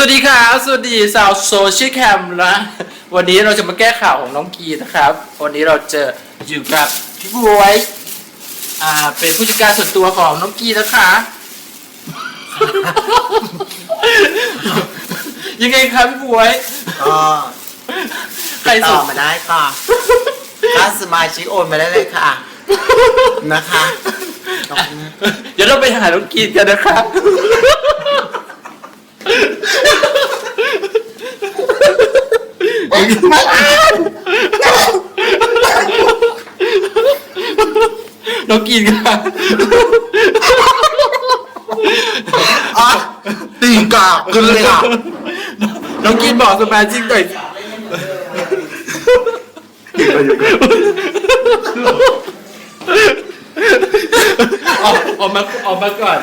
สวัสดีครับสวัสดีสาวโซเชียลแคมนะวันนี้เราจะมาแก้ข่าวของน้องกีนะครับ วันนี้เราเจออยู่กับพี่บวยอ่า เป็นผู้จัดการส่วนตัวของน้องกีนะคะ ยังไงครับพี่บวยก็ใครติดสุต่อดมาได้ค่ะถ้าสมาชิกโอนมาได้เลยค่ะ นะคะ เดี๋ยวเราไปหาน้องกีกันนะครับ ไม่อ่านน้องกีนครับอ๋อตีกาบกันเลยค่ะน้องกีนบอกสมาชิกหน่อยออกออกมาออกมาก่อน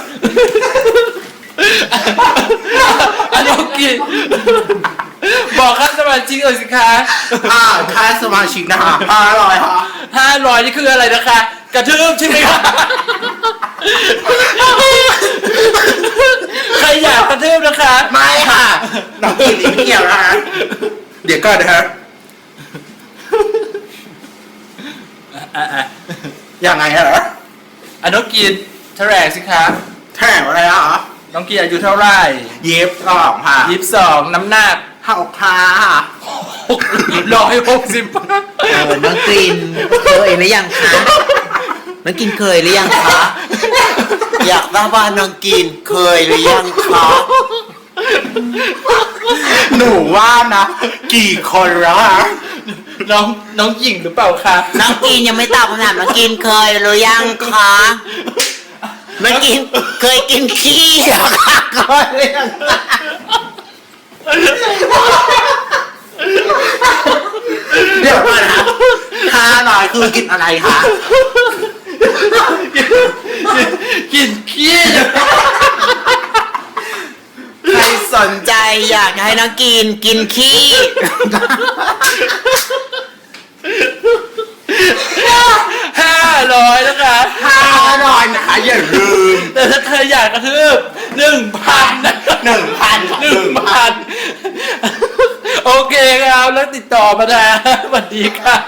อันน้กีน บอกค่าสมาชิกหน่อยสิคะอ่าค่าสมาชิกนะคะห้าร้อยค่ะห้าร้อยนี่คืออะไรนะคะ กระทืบใช่ไหมคะใครอยากกระทืบนะคะ ไม่ค่ะน้องกินไม่เกี่ยวนะคะเดี๋ยวก่อนนะคะอะอะยังไงเหรออะน้องกีนแถลงสิคะแถมอะไรอะน้องกีนอายุเท่าไหร่ เย็บสองค่ะยี่สิบสองน้ำหนัก ห้าอกค่ะร้อยหกสิบเออน้องกรีนเคยหรือยังคะน้องกินเคยหรือยังคะ อยากทราบว่าน้องกินเคยหรือยังคะ หนูว่านะ กี่คนแล้วอะน้องน้องหญิงหรือเปล่าคะน้องกินยังไม่ตอบคำถามน้องกินเคยหรือยังคะน้องกินเคยกินขี้เหรอคะเคยหรือยังคะ เดี๋ยวก่อนนะห้าร้อยคือกินอะไรคะกินขี้ใครสนใจอยากให้น้องกินกินขี้ห้าร้อยนะคะห้าร้อยนะคะอย่าลืมแต่ถ้าใครอยากกระทืบ หนึ่งพันนะหนึ่งพันหนึ่งพันโอเคครับแล้วติดต่อมานะสวัสดีครับ